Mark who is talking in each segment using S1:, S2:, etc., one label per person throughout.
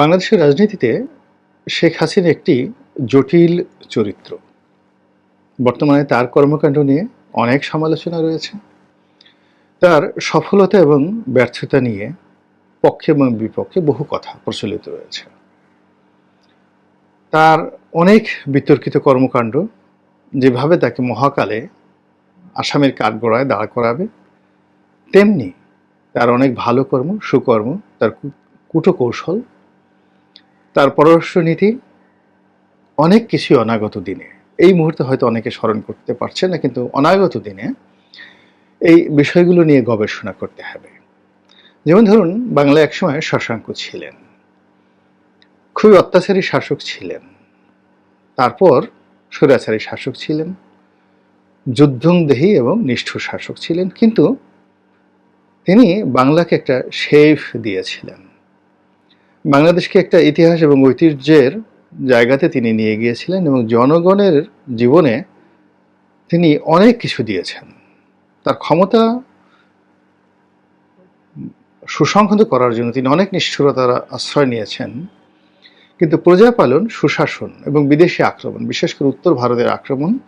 S1: বাংলাদেশের রাজনীতিতে শেখ হাসিনা একটি জটিল চরিত্র। বর্তমানে তার কর্মকাণ্ড নিয়ে অনেক সমালোচনা রয়েছে। তার সফলতা এবং ব্যর্থতা নিয়ে পক্ষে এবং বিপক্ষে বহু কথা প্রচলিত রয়েছে। তার অনেক বিতর্কিত কর্মকাণ্ড, যেভাবে তাকে মহাকালে আসামের কাঠগড়ায় দাঁড় করাবে, তেমনি তার অনেক ভালো কর্ম, সুকর্ম, তার কূটকৌশল তার পররাষ্ট্রনীতি অনেক কিছু অনাগত দিনে। এই মুহূর্তে হয়তো অনেকে স্মরণ করতে পারছে না, কিন্তু অনাগত দিনে এই বিষয়গুলো নিয়ে গবেষণা করতে হবে। যেমন ধরুন বাংলা একসময় শশাঙ্ক ছিলেন। খুবই অত্যাচারী শাসক ছিলেন। তারপর স্বৈরাচারী শাসক ছিলেন। যুদ্ধংদেহী এবং নিষ্ঠুর শাসক ছিলেন। কিন্তু তিনি বাংলাকে একটা শেফ দিয়েছিলেন। বাংলাদেশকে একটা ইতিহাস এবং ঐতিহ্যের জায়গাতে তিনি নিয়ে গিয়েছিলেন এবং জনগণের জীবনে তিনি অনেক কিছু দিয়েছেন। তার ক্ষমতা সুসংহত করার জন্য তিনি অনেক নিষ্ঠুরতার আশ্রয় নিয়েছেন। কিন্তু প্রজাপালন, সুশাসন এবং বিদেশি আক্রমণ, বিশেষ করে উত্তর ভারতের আক্রমণ,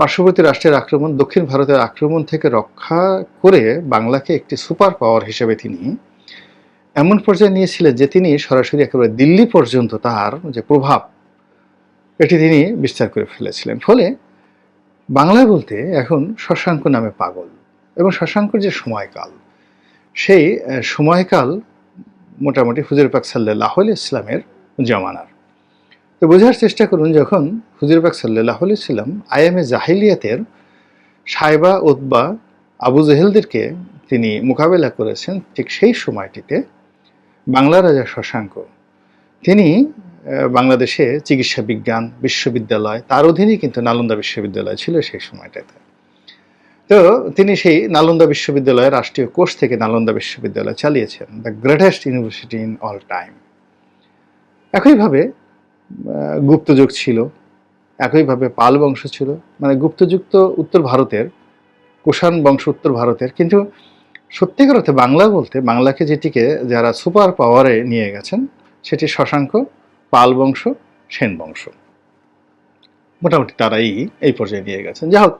S1: পার্শ্ববর্তী রাষ্ট্রের আক্রমণ, দক্ষিণ ভারতের আক্রমণ থেকে রক্ষা করে বাংলাকে একটি সুপার পাওয়ার হিসেবে তিনি এমন পর্যায়ে নিয়েছিলেন যে তিনি সরাসরি একেবারে দিল্লি পর্যন্ত তার যে প্রভাব, এটি তিনি বিস্তার করে ফেলেছিলেন। ফলে বাংলায় বলতে এখন শশাঙ্ক নামে পাগল এবং শশাঙ্কর যে সময়কাল, সেই সময়কাল মোটামুটি হুজুর পাক সাল্লাহ ইসলামের জমানার। তো বোঝার চেষ্টা করুন, যখন হুজুর পাক সাল্লাহ ইসলাম আইএমএ জাহিলিয়াতের সাইবা উদ্বা আবু জেহেলদেরকে তিনি মোকাবেলা করেছেন, ঠিক সেই সময়টিতে বাংলা রাজা শশাঙ্ক। তিনি বাংলাদেশে চিকিৎসা বিজ্ঞান বিশ্ববিদ্যালয়, তার অধীনেই কিন্তু নালন্দা বিশ্ববিদ্যালয় ছিল সেই সময়টাতে। তো তিনি সেই নালন্দা বিশ্ববিদ্যালয় রাষ্ট্রীয় কোর্স থেকে নালন্দা বিশ্ববিদ্যালয় চালিয়েছেন the greatest university in all time একইভাবে গুপ্তযুগ ছিল, একইভাবে পাল বংশ ছিল মানে গুপ্তযুক্ত উত্তর ভারতের, কুষাণ বংশ উত্তর ভারতের, কিন্তু সত্যিকার অর্থে বাংলা বলতে বাংলাকে যেটিকে যারা সুপার পাওয়ারে নিয়ে গেছেন, সেটি শশাঙ্ক, পাল বংশ, সেন বংশ। মোটামুটি তারাই এই পর্যায়ে নিয়ে গেছেন। যা হোক,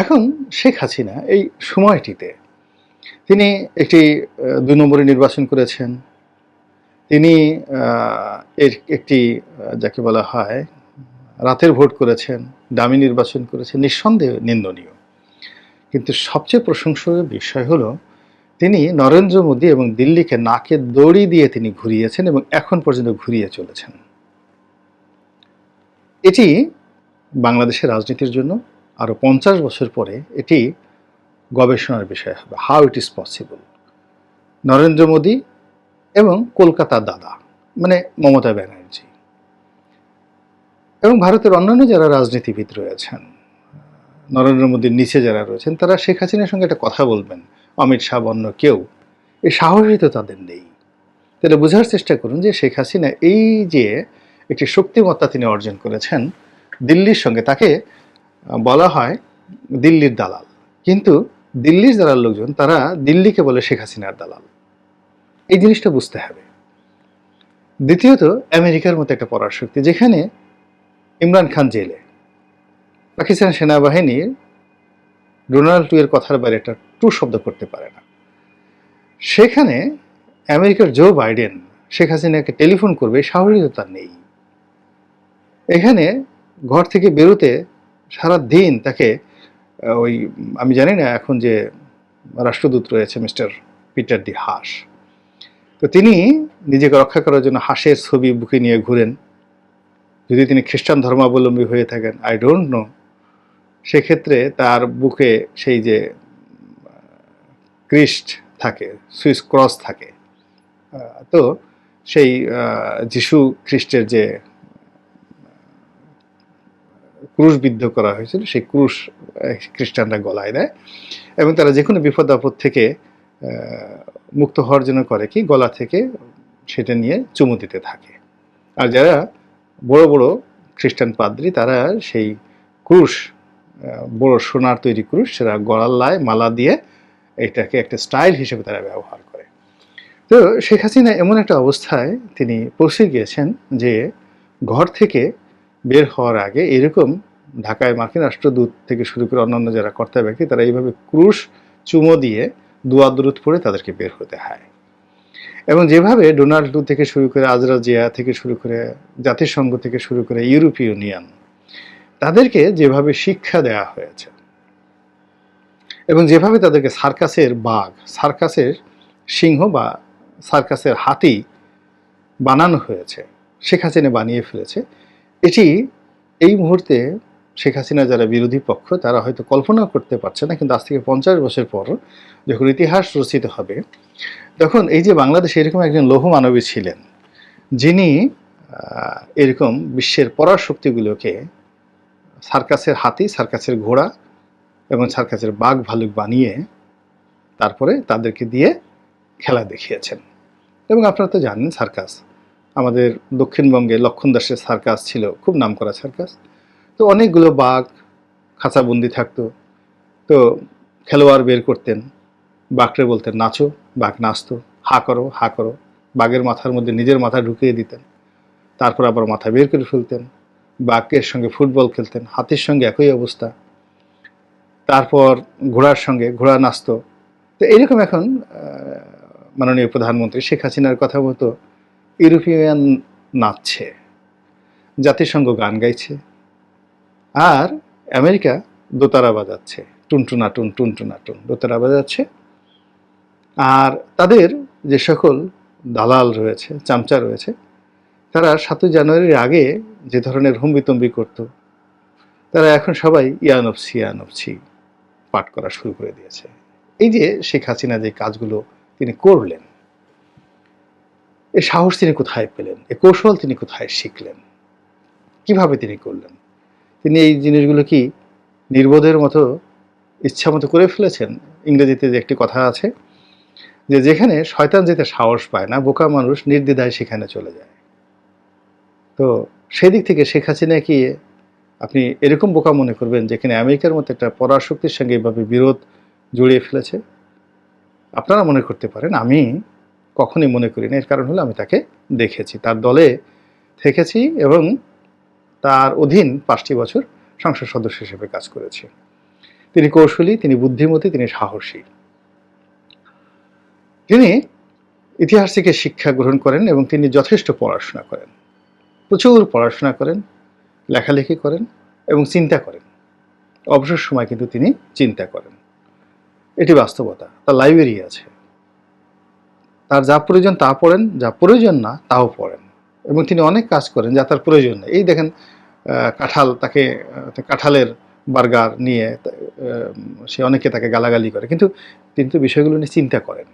S1: এখন শেখ হাসিনা এই সময়টিতে তিনি একটি দুই নম্বরে নির্বাচন করেছেন। তিনি এর একটি যাকে বলা হয়, রাতের ভোট করেছেন, দামি নির্বাচন করেছেন, নিঃসন্দেহে নিন্দনীয়। কিন্তু সবচেয়ে প্রশংসনীয় বিষয় হলো তিনি নরেন্দ্র মোদী এবং দিল্লিকে নাকে দড়ি দিয়ে তিনি ঘুরিয়েছেন এবং এখন পর্যন্ত ঘুরিয়ে চলেছেন। এটি বাংলাদেশের রাজনীতির জন্য আরও পঞ্চাশ বছর পরে এটি গবেষণার বিষয় হবে how it is possible Narendra Modi এবং কলকাতার দাদা মানে মমতা ব্যানার্জি। এবং ভারতের অন্যান্য যারা রাজনীতিবিদ রয়েছেন, নরেন্দ্র মোদীর নিচে যারা রয়েছেন, তারা শেখ হাসিনার সঙ্গে একটা কথা বলবেন। অমিত শাহ অন্য কেউ এই সাহসই তো তাদের নেই। তাহলে বোঝার চেষ্টা করুন যে শেখ হাসিনা এই যে একটি শক্তিমত্তা তিনি অর্জন করেছেন, দিল্লির সঙ্গে তাকে বলা হয় দিল্লির দালাল। কিন্তু দিল্লির দালাল লোকজন তারা দিল্লিকে বলে শেখ হাসিনার দালাল। এই জিনিসটা বুঝতে হবে। দ্বিতীয়ত, আমেরিকার মতো একটা পরাশক্তি যেখানে ইমরান খান জেলে। পাকিস্তান সেনাবাহিনীর ডোনাল্ড টু এর কথার বাইরে একটা টু শব্দ করতে পারে না। সেখানে আমেরিকার জো বাইডেন, শেখ হাসিনাকে টেলিফোন করবে, সাহসিকতা নেই। এখানে ঘর থেকে বেরোতে সারা দিন তাকে ওই, আমি জানি না এখন যে রাষ্ট্রদূত রয়েছে মিস্টার পিটার ডি হাস। তো তিনি নিজেকে রক্ষা করার জন্য হাঁসের ছবি বুকে নিয়ে ঘুরেন। যদি তিনি খ্রিস্টান ধর্মাবলম্বী হয়ে থাকেন আই ডোন্ট নো সেক্ষেত্রে তার বুকে সেই যে ক্রিস্ট থাকে, সুইস ক্রস থাকে। তো সেই যিশু খ্রিস্টের যে ক্রুশ বিদ্ধ করা হয়েছিল, সেই ক্রুশ খ্রিস্টানরা গলায় দেয় এবং তারা যে কোনো বিপদ আপদ থেকে মুক্ত হওয়ার জন্য করে কি, গলা থেকে সেটা নিয়ে চুমু দিতে থাকে। আর যারা বড় বড় খ্রিস্টান পাদ্রী, তারা সেই ক্রুশ বড় সোনার তৈরি ক্রুশ, সেটা গলার লায়, মালা দিয়ে এটাকে একটা স্টাইল হিসেবে তারা ব্যবহার করে। তো শেখ হাসিনা এমন একটা অবস্থায় তিনি পৌঁছে গিয়েছেন যে ঘর থেকে বের হওয়ার আগে এরকম ঢাকায় মার্কিন রাষ্ট্রদূত থেকে শুরু করে অন্যান্য যারা কর্তা ব্যক্তি, তারা এইভাবে ক্রুশ চুমো দিয়ে দোয়া দরুদ পড়ে তাদেরকে বের হতে হয়। এবং যেভাবে ডোনাল্ড থেকে শুরু করে আজরা জিয়া থেকে শুরু করে জাতিসংঘ থেকে শুরু করে ইউরোপীয় ইউনিয়ন, তাদেরকে যেভাবে শিক্ষা দেওয়া হয়েছে এবং যেভাবে তাদেরকে সার্কাসের বাঘ, সার্কাসের সিংহ বা সার্কাসের হাতি বানানো হয়েছে, শেখ হাসিনা বানিয়ে ফেলেছে, এটি এই মুহূর্তে শেখ হাসিনা যারা বিরোধী পক্ষ, তারা হয়তো কল্পনা করতে পারছে না, কিন্তু আজ থেকে পঞ্চাশ বছর পর যখন ইতিহাস রচিত হবে, তখন এই যে বাংলাদেশে এরকম একজন লৌহ মানবী ছিলেন, যিনি এরকম বিশ্বের পরাশক্তিগুলোকে সার্কাসের হাতি, সার্কাসের ঘোড়া এবং সার্কাসের বাঘ ভালুক বানিয়ে তারপরে তাদেরকে দিয়ে খেলা দেখিয়েছেন। এবং আপনারা তো জানেন সার্কাস। আমাদের দক্ষিণবঙ্গে লক্ষণ দাসের সার্কাস ছিল, খুব নামকরা সার্কাস। তো অনেকগুলো বাঘ খাঁচাবন্দি থাকতো। তো খেলোয়াড় বের করতেন, বাঘরে বলতেন, নাচো, বাঘ নাচতো। হা করো হা করো। বাঘের মাথার মধ্যে নিজের মাথা ঢুকিয়ে দিতেন। তারপর আবার মাথা বের করে ফেলতেন। বাঘের সঙ্গে ফুটবল খেলতেন। হাতির সঙ্গে একই অবস্থা। তারপর ঘোড়ার সঙ্গে ঘোড়া নাচতো। তো এইরকম এখন মাননীয় প্রধানমন্ত্রী শেখ হাসিনার কথা মতো ইউরোপিয়ান নাচছে, জাতিসংঘ গান গাইছে, আর আমেরিকা দোতারা বাজাচ্ছে, টুনটুনা টুন টুনটুনা টুন দোতারা বাজাচ্ছে, আর তাদের যে সকল দালাল রয়েছে, চামচা রয়েছে, তারা সাতই জানুয়ারির আগে যে ধরনের হুম্বিতম্বি করত, তারা এখন সবাই ইয়ানবছি ইয়ানবছি পাঠ করা শুরু করে দিয়েছে। এই যে শেখ হাসিনা যে কাজগুলো তিনি করলেন, এ সাহস তিনি কোথায় পেলেন? এ কৌশল তিনি কোথায় শিখলেন? কীভাবে তিনি করলেন? তিনি এই জিনিসগুলো কি নির্বোধের মতো ইচ্ছা মতো করে ফেলেছেন? ইংরেজিতে যে একটি কথা আছে যে, যেখানে শয়তান যেতে সাহস পায় না, বোকা মানুষ নির্দ্বিধায় সেখানে চলে যায়। তো সেদিক থেকে শেখ হাসিনা কি আপনি এরকম বোকা মনে করবেন যেখানে আমেরিকার মতো একটা পরাশক্তির সঙ্গে এভাবে বিরোধ জড়িয়ে ফেলেছে? আপনারা মনে করতে পারেন, আমি কখনই মনে করি না। এর কারণ হলো আমি তাকে দেখেছি, তার দলে থেকেছি এবং তার অধীন পাঁচটি বছর সংসদ সদস্য হিসেবে কাজ করেছি। তিনি কৌশলী, তিনি বুদ্ধিমতী, তিনি সাহসী। তিনি ইতিহাস থেকে শিক্ষা গ্রহণ করেন এবং তিনি যথেষ্ট পড়াশোনা করেন। প্রচুর পড়াশোনা করেন। লেখালেখি করেন এবং চিন্তা করেন। অবসর সময় কিন্তু তিনি চিন্তা করেন। এটি বাস্তবতা, তার লাইব্রেরি আছে। তার যা প্রয়োজন তা পড়েন, যা প্রয়োজন না তাও পড়েন। এবং তিনি অনেক কাজ করেন যা তার প্রয়োজন নেই। এই দেখেন কাঁঠাল তাকে কাঁঠালের বার্গার নিয়ে সে অনেকে তাকে গালাগালি করে। কিন্তু তিনি তো বিষয়গুলো নিয়ে চিন্তা করেন।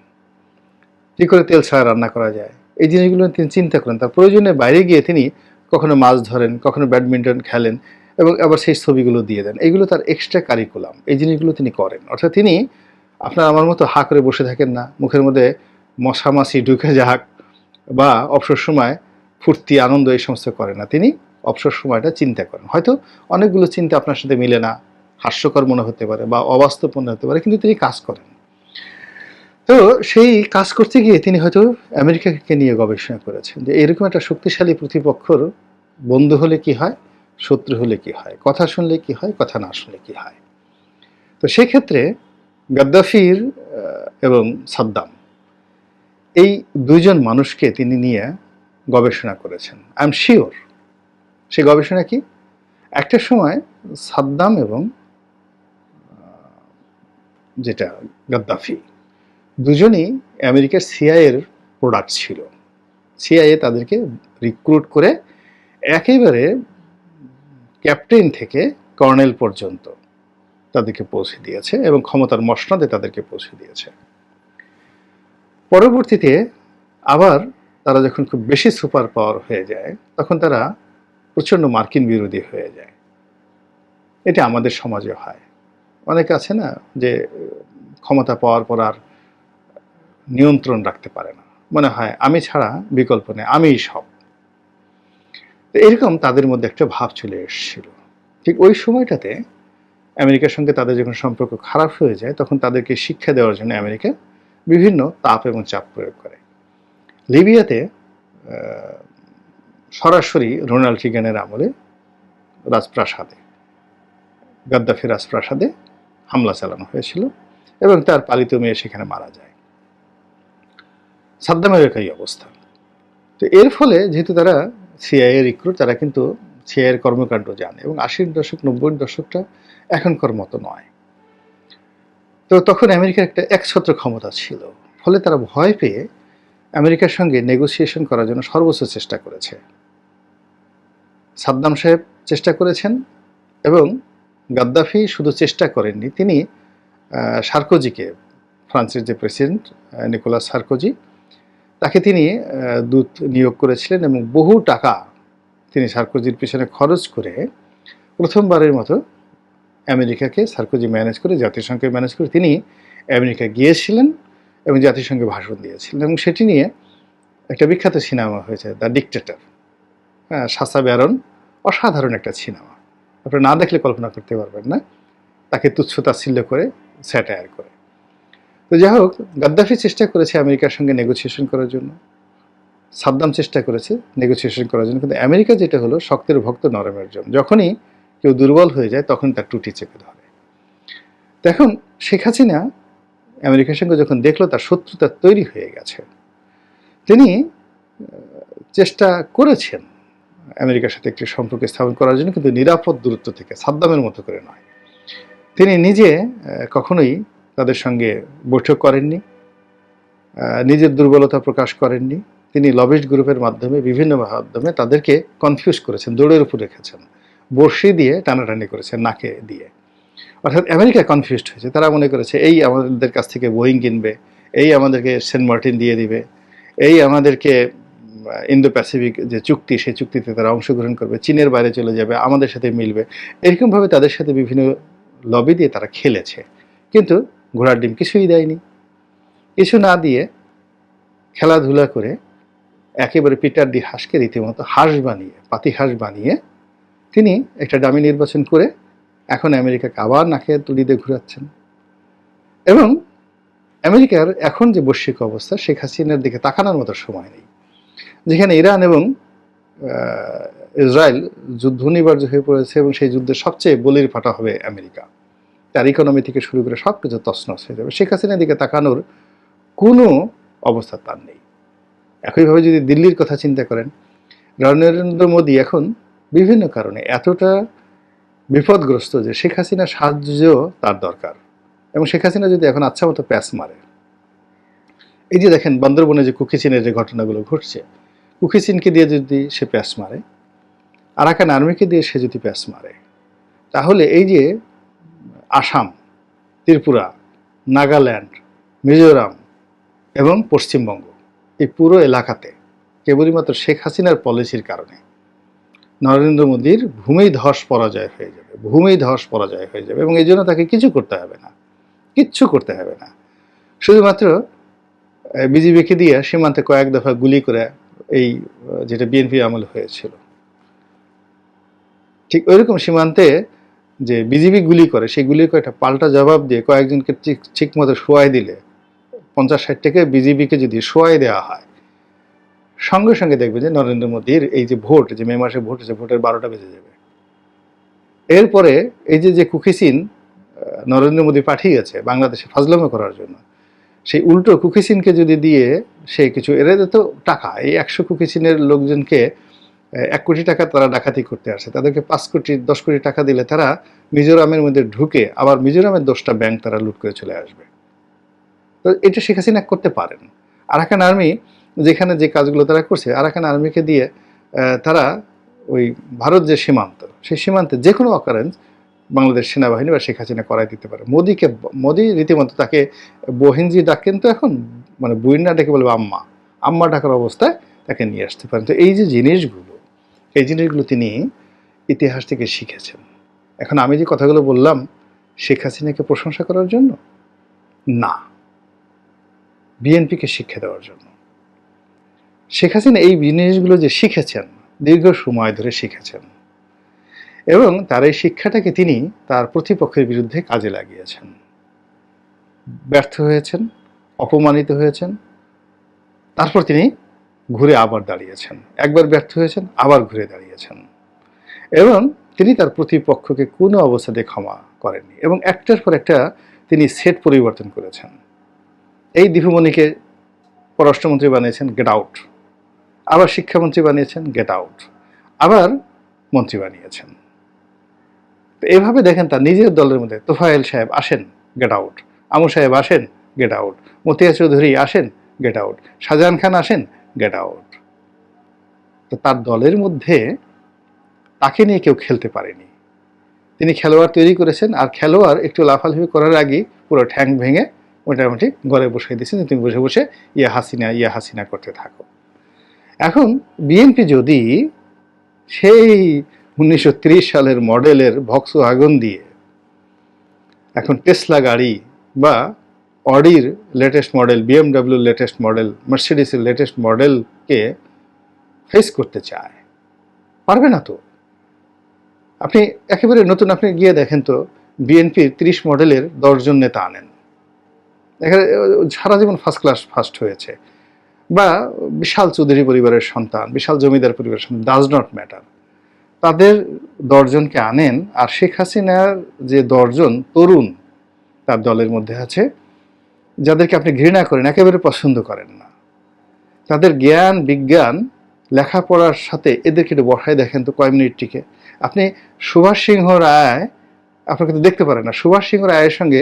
S1: কী করে তেল ছাড়া রান্না করা যায়? এই জিনিসগুলো তিনি চিন্তা করেন। তার প্রয়োজনের বাইরে গিয়ে তিনি কখনো মাছ ধরেন, কখনো ব্যাডমিন্টন খেলেন এবং আবার সেই ছবিগুলো দিয়ে দেন। এইগুলো তার এক্সট্রা কারিকুলাম এই জিনিসগুলো তিনি করেন। অর্থাৎ তিনি আপনার আমার মতো হা করে বসে থাকেন না। মুখের মধ্যে মশা মাছি ঢুকে যাক বা অবসর সময় ফুর্তি, আনন্দ এই সমস্ত করে না। তিনি অবসর সময়টা চিন্তা করেন। হয়তো অনেকগুলো চিন্তা আপনার সাথে মিলে না। হাস্যকর মনে হতে পারে বা অবাস্তব মনে হতে পারে, কিন্তু তিনি কাজ করেন। তো সেই কাজ করতে গিয়ে তিনি হয়তো আমেরিকাকে নিয়ে গবেষণা করেছেন যে এরকম একটা শক্তিশালী প্রতিপক্ষর বন্ধু হলে কি হয়, শত্রু হলে কি হয়, কথা শুনলে কি হয়, কথা না শুনলে কি হয়। তো সেক্ষেত্রে গাদ্দাফির এবং সাদ্দাম এই দুইজন মানুষকে তিনি নিয়ে গবেষণা করেছেন। আই এম শিওর সে গবেষণা কি? একটা সময় সাদ্দাম এবং যেটা গাদ্দাফি দুজনেই আমেরিকার সিআইয়ের প্রোডাক্ট ছিল। সিআইএ তাদেরকে রিক্রুট করে একেবারে ক্যাপ্টেন থেকে কর্নেল পর্যন্ত তাদেরকে পৌঁছে দিয়েছে এবং ক্ষমতার মসনদে তাদেরকে পৌঁছে দিয়েছে। পরবর্তীতে আবার তারা যখন খুব বেশি সুপার পাওয়ার হয়ে যায়, তখন তারা প্রচণ্ড মার্কিন বিরোধী হয়ে যায়। এটা আমাদের সমাজে হয়। অনেক আছে না যে, ক্ষমতা পাওয়ার পর আর নিয়ন্ত্রণ রাখতে পারে না। মনে হয়, আমি ছাড়া বিকল্প নেই, আমিই সব। এরকম তাদের মধ্যে একটা ভাব চলে এসেছিল। ঠিক ওই সময়টাতে আমেরিকার সঙ্গে তাদের যখন সম্পর্ক খারাপ হয়ে যায়, তখন তাদেরকে শিক্ষা দেওয়ার জন্য আমেরিকা বিভিন্ন তাপ এবং চাপ প্রয়োগ করে। লিবিয়াতে সরাসরি রোনাল্ড রিগানের আমলে রাজপ্রাসাদে গাদ্দাফি রাজপ্রাসাদে হামলা চালানো হয়েছিল এবং তার পালিত মেয়ে সেখানে মারা যায়। সাদ্দামের একই অবস্থা। তো এর ফলে যেহেতু তারা সিআইএ রিক্রুট তারা কিন্তু সিআইয়ের কর্মকাণ্ড জানে এবং আশির দশক, নব্বইয়ের দশকটা এখনকার মতো নয়। তো তখন আমেরিকার একটা একছত্র ক্ষমতা ছিল। ফলে তারা ভয় পেয়ে আমেরিকার সঙ্গে নেগোসিয়েশন করার জন্য সর্বোচ্চ চেষ্টা করেছে। সাদ্দাম সাহেব চেষ্টা করেছেন এবং গাদ্দাফি শুধু চেষ্টা করেননি, তিনি সার্কোজিকে, ফ্রান্সের যে প্রেসিডেন্ট নিকোলাস সার্কোজি তাকে তিনি দূত নিয়োগ করেছিলেন এবং বহু টাকা তিনি সার্কোজির পিছনে খরচ করে প্রথমবারের মতো আমেরিকাকে সার্কোজি ম্যানেজ করে, জাতিসংঘকে ম্যানেজ করে তিনি আমেরিকা গিয়েছিলেন এবং জাতিসংঘে ভাষণ দিয়েছিলেন এবং সেটি নিয়ে একটা বিখ্যাত সিনেমা হয়েছে, দ্য ডিকটেটর। হ্যাঁ সাসা ব্যারন অসাধারণ একটা সিনেমা। আপনারা না দেখলে কল্পনা করতে পারবেন না। তাকে তুচ্ছ তাচ্ছিল্য করে স্যাটায়ার করে। তো যাই হোক, গাদ্দাফি চেষ্টা করেছে আমেরিকার সঙ্গে নেগোসিয়েশন করার জন্য। সাদ্দাম চেষ্টা করেছে নেগোসিয়েশন করার জন্য, কিন্তু আমেরিকা যেটা হলো, শক্তের ভক্ত নরমের জন্য যখনই কেউ দুর্বল হয়ে যায়, তখন তার টুটি চেপে ধরে। তো এখন শেখ হাসিনা আমেরিকার সঙ্গে যখন দেখল, তার শত্রুতা তৈরি হয়ে গেছে। তিনি চেষ্টা করেছেন আমেরিকার সাথে একটি সম্পর্ক স্থাপন করার জন্য, কিন্তু নিরাপদ দূরত্ব থেকে সাদ্দামের মতো করে নয়। তিনি নিজে কখনোই তাদের সঙ্গে বৈঠক করেননি নিজের দুর্বলতা প্রকাশ করেননি। তিনি লবিস্ট গ্রুপের মাধ্যমে বিভিন্ন মাধ্যমে তাদেরকে কনফিউজ করেছেন, দৌড়ের উপর রেখেছেন বর্ষি দিয়ে টানাটানি করেছেন, নাকে দিয়ে। অর্থাৎ আমেরিকা কনফিউজড হয়েছে। তারা মনে করেছে, এই আমাদের কাছ থেকে বোয়িং কিনবে, এই আমাদেরকে সেন্ট মার্টিন দিয়ে দিবে, এই আমাদেরকে ইন্দো প্যাসিফিক যে চুক্তি, সেই চুক্তিতে তারা অংশগ্রহণ করবে, চীনের বাইরে চলে যাবে, আমাদের সাথে মিলবে। এরকমভাবে তাদের সাথে বিভিন্ন লবি দিয়ে তারা খেলেছে। কিন্তু ঘোড়ার ডিম কিছুই দেয়নি। কিছু না দিয়ে খেলাধুলা করে একেবারে পিটার ডি হাঁসকে রীতিমতো হাঁস বানিয়ে, পাতি হাঁস বানিয়ে তিনি একটা ডামি নির্বাচন করে এখন আমেরিকাকে আবার নাকে তুলি দিয়ে ঘুরাচ্ছেন। এবং আমেরিকার এখন যে বৈশ্বিক অবস্থা, শেখ হাসিনার দিকে তাকানোর মতো সময় নেই। যেখানে ইরান এবং ইসরায়েল যুদ্ধ অনিবার্য হয়ে পড়েছে এবং সেই যুদ্ধে সবচেয়ে বলির ফাটা হবে আমেরিকা। তার ইকোনমি থেকে শুরু করে সব কিছু তছনছ হয়ে যাবে। শেখ হাসিনার দিকে তাকানোর কোনো অবস্থা তার নেই। একইভাবে যদি দিল্লির কথা চিন্তা করেন নরেন্দ্র মোদী এখন বিভিন্ন কারণে এতটা বিপদগ্রস্ত যে শেখ হাসিনার সাহায্য তার দরকার। এবং শেখ হাসিনা যদি এখন আচ্ছা মতো প্যাস মারে, এই যে দেখেন বান্দরবনে যে কুকিচিনের যে ঘটনাগুলো ঘটছে, কুকিচিনকে দিয়ে যদি সে প্যাস মারে, আরাকান আর্মিকে দিয়ে সে যদি প্যাস মারে, তাহলে এই যে আসাম, ত্রিপুরা, নাগাল্যান্ড, মিজোরাম এবং পশ্চিমবঙ্গ। এই পুরো এলাকাতে কেবলই মাত্র শেখ হাসিনার পলিসির কারণে নরেন্দ্র মোদীর ভূমি ধস পরাজয় হয়ে যাবে, ভূমি ধস পরাজয় হয়ে যাবে এবং এই জন্য তাকে কিছু করতে হবে না, কিচ্ছু করতে হবে না। শুধুমাত্র বিজেপিকে দিয়ে সীমান্তে কয়েক দফা গুলি করে এই, যেটা বিএনপি আমল হয়েছিল। ঠিক ওইরকম সীমান্তে যে বিজেপি গুলি করে, সেই গুলির কয়েকটা পাল্টা জবাব দিয়ে কয়েকজনকে ঠিক মতো শোয়াই দিলে পঞ্চাশ ষাট থেকে বিজেপিকে যদি শোয়াই দেওয়া হয়, সঙ্গে সঙ্গে দেখবে যে নরেন্দ্র মোদীর এই যে ভোট, যে মে মাসে ভোট আছে ভোটের বারোটা বেজে যাবে। এরপরে এই যে যে কুকিসিন নরেন্দ্র মোদী পাঠিয়েছে বাংলাদেশে ফাজলামো করার জন্য, সেই উল্টো কুকিসিনকে যদি দিয়ে সে কিছু এরা তো টাকা, এই একশো কুকিসিনের লোকজনকে এক কোটি টাকা তারা ডাকাতি করতে আসে। তাদেরকে পাঁচ কোটি, দশ কোটি টাকা দিলে তারা মিজোরামের মধ্যে ঢুকে আবার মিজোরামের দশটা ব্যাংক তারা লুট করে চলে আসবে। তো এটা শেখ হাসিনা করতে পারেন। আরাকান আর্মি যেখানে যে কাজগুলো তারা করছে, আরাকান আর্মিকে দিয়ে তারা ওই ভারত যে সীমান্ত, সেই সীমান্তে যে কোনো অকারেন্স বাংলাদেশ সেনাবাহিনী বা শেখ হাসিনা করাই দিতে পারে। মোদিকে, মোদি রীতিমতো তাকে বহিনজি ডাকেন তো এখন মানে বুইন না ডেকে বলবে, আম্মা। আম্মা ডাকার অবস্থায় তাকে নিয়ে আসতে পারেন। তো এই যে জিনিসগুলো এই জিনিসগুলো তিনি ইতিহাস থেকে শিখেছেন। এখন আমি যে কথাগুলো বললাম, শেখ হাসিনাকে প্রশংসা করার জন্য? না। বিএনপিকে শিক্ষা দেওয়ার জন্য। শেখ হাসিনা এই জিনিসগুলো যে শিখেছেন, দীর্ঘ সময় ধরে শিখেছেন এবং তার এই শিক্ষাটাকে তিনি তার প্রতিপক্ষের বিরুদ্ধে কাজে লাগিয়েছেন। ব্যর্থ হয়েছেন, অপমানিত হয়েছেন। তারপর তিনি ঘুরে আবার দাঁড়িয়েছেন। একবার ব্যর্থ হয়েছেন, আবার ঘুরে দাঁড়িয়েছেন। এবং তিনি তার প্রতিপক্ষকে কোনো অবস্থাতে ক্ষমা করেননি এবং একটার পর একটা তিনি সেট পরিবর্তন করেছেন। এই দীপুমণিকে পররাষ্ট্রমন্ত্রী বানিয়েছেন গেট আউট আবার শিক্ষামন্ত্রী বানিয়েছেন গেট আউট আবার মন্ত্রী বানিয়েছেন। তো এভাবে দেখেন তার নিজের দলের মধ্যে তোফায়েল সাহেব আসেন গেট আউট আমু সাহেব আসেন গেট আউট মতিয়া চৌধুরী আসেন গেট আউট শাহজাহান খান আসেন গেট আউট তো তার দলের মধ্যে তাকে নিয়ে কেউ খেলতে পারেনি। তিনি খেলোয়াড় তৈরি করেছেন আর খেলোয়াড় একটু লাফালাফি করার আগেই পুরো ঠ্যাং ভেঙে মোটামুটি ঘরে বসিয়ে দিয়েছেন। তুমি বসে বসে ইয়া হাসিনা ইয়া হাসিনা করতে থাকো। এখন বিএনপি যদি সেই উনিশশো ত্রিশ সালের মডেলের ভক্স আগুন দিয়ে এখন টেসলা গাড়ি বা অডির latest model BMW latest model মার্সিডিসের latest মডেলকে ফেস করতে চায়। পারবে না তো? আপনি একেবারে নতুন, আপনি গিয়ে দেখেন তো বিএনপির তিরিশ মডেলের দশজন নেতা আনেন। এখানে সারা জীবন ফার্স্ট ক্লাস ফার্স্ট হয়েছে। বা বিশাল চৌধুরী পরিবারের সন্তান, বিশাল জমিদার পরিবারের সন্তান ডাজ নট ম্যাটার তাদের দশজনকে আনেন, আর শেখ হাসিনার যে দশজন তরুণ তার দলের মধ্যে আছে যাদেরকে আপনি ঘৃণা করেন, একেবারে পছন্দ করেন না। তাদের জ্ঞান, বিজ্ঞান, লেখাপড়ার সাথে এদেরকে একটু বসায় দেখেন তো কয় মিনিট টিকে। আপনি সুভাষ সিংহ রায় আপনাকে তো দেখতে পারেন না, সুভাষ সিংহ রায়ের সঙ্গে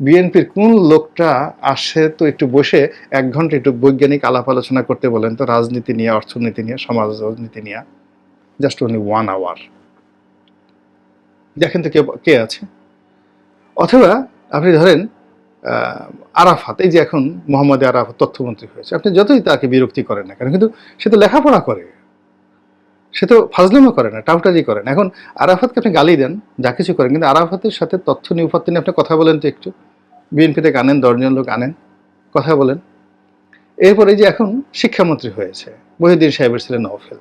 S1: বিএনপির কোন লোকটা আসে তো একটু বসে এক ঘণ্টা একটু বৈজ্ঞানিক আলাপ আলোচনা করতে বলেন তো, রাজনীতি নিয়ে, অর্থনীতি নিয়ে, সমাজ রাজনীতি নিয়ে জাস্ট অনলি ওয়ান আওয়ার দেখেন তো কে কে আছে। অথবা আপনি ধরেন আরাফাত, এই যে এখন মোহাম্মদ আরাফাত তথ্যমন্ত্রী হয়েছে, আপনি যতই তাকে বিরক্তি করেন না কেন, কিন্তু সে তো লেখাপড়া করে। সে তো ফাজলামো করে না, টাউটারি করে না। এখন আরাফাতকে আপনি গালি দেন, যা কিছু করেন, কিন্তু আরাফাতের সাথে তথ্য নিউপাত্য নিয়ে আপনি কথা বলেন তো একটু। বিএনপি থেকে আনেন দশজন লোক আনেন, কথা বলেন। এরপরে এই যে এখন শিক্ষামন্ত্রী হয়েছে, মহিউদ্দিন সাহেবের ছেলে নওফেল।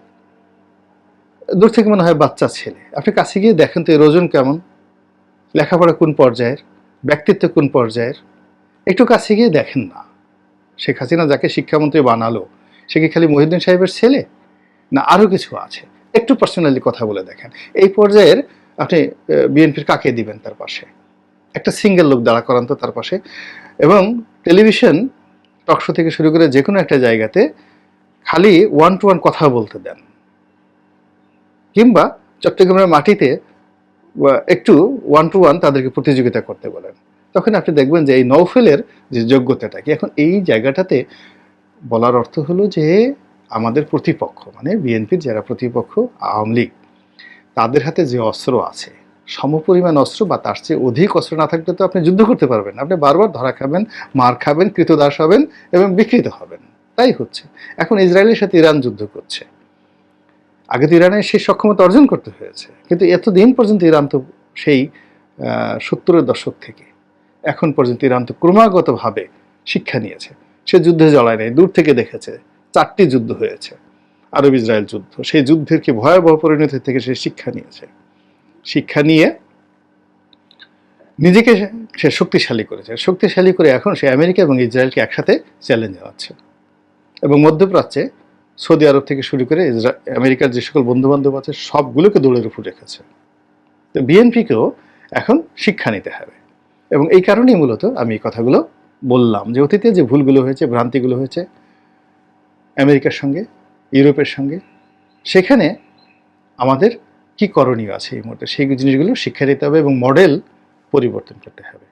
S1: দূর থেকে মনে হয় বাচ্চা ছেলে। আপনি কাছে গিয়ে দেখেন তো এর ওজন কেমন, লেখাপড়া কোন পর্যায়ের, ব্যক্তিত্ব কোন পর্যায়ের। একটু কাছে গিয়ে দেখেন না। শেখ হাসিনা যাকে শিক্ষামন্ত্রী বানালো, সে কি খালি মহিউদ্দিন সাহেবের ছেলে? না আরও কিছু আছে। একটু পার্সোনালি কথা বলে দেখেন। এই পর্যায়ের আপনি বিএনপির কাকে দিবেন তার পাশে? একটা সিঙ্গেল লোক দাঁড়া করান তো তার পাশে। এবং টেলিভিশন টকশো থেকে শুরু করে যে কোনো একটা জায়গাতে খালি ওয়ান টু ওয়ান কথা বলতে দেন। কিংবা চট্টগ্রামের মাটিতে একটু ওয়ান টু ওয়ান তাদেরকে প্রতিযোগিতা করতে বলেন। তখন আপনি দেখবেন যে এই নৌফেলের যে যোগ্যতাটা কি? এখন এই জায়গাটাতে বলার অর্থ হলো যে আমাদের প্রতিপক্ষ মানে বিএনপির যারা প্রতিপক্ষ, আওয়ামী লীগ, তাদের হাতে যে অস্ত্র আছে, সমপরিমাণ অস্ত্র বা তার চেয়ে অধিক অস্ত্র না থাকলে তো আপনি যুদ্ধ করতে পারবেন। আপনি বারবার ধরা খাবেন, মার খাবেন, কৃতদাস হবেন এবং বিকৃত হবেন। তাই হচ্ছে। এখন ইসরায়েলের সাথে ইরান যুদ্ধ করছে। আগে তো ইরানের সেই সক্ষমতা অর্জন করতে হয়েছে। কিন্তু এতদিন পর্যন্ত ইরান তো সেই সত্তরের দশক থেকে এখন পর্যন্ত ইরান তো ক্রমাগতভাবে শিক্ষা নিয়েছে। সে যুদ্ধে জ্বলায় নেই, দূর থেকে দেখেছে, চারটি যুদ্ধ হয়েছে। আরব ইসরায়েল যুদ্ধ, সেই যুদ্ধের কি ভয়াবহ পরিণতি থেকে সে শিক্ষা নিয়েছে? শিক্ষা নিয়ে নিজেকে সে- শক্তিশালী করেছে। শক্তিশালী করে এখন সে আমেরিকা এবং ইসরায়েলকে একসাথে চ্যালেঞ্জ জানাচ্ছে। এবং মধ্যপ্রাচ্যে সৌদি আরব থেকে শুরু করে আমেরিকার যে সকল বন্ধু বান্ধব আছে, সবগুলোকে দৌড়ের উপর রেখেছে। তো বিএনপিকেও এখন শিক্ষা নিতে হবে। এবং এই কারণেই মূলত আমি এই কথাগুলো বললাম যে অতীতে যে ভুলগুলো হয়েছে, ভ্রান্তিগুলো হয়েছে, আমেরিকার সঙ্গে, ইউরোপের সঙ্গে, সেখানে আমাদের কি করণীয় আছে এই মুহূর্তে? সেই জিনিসগুলো শিক্ষা দিতে হবে এবং মডেল পরিবর্তন করতে হবে।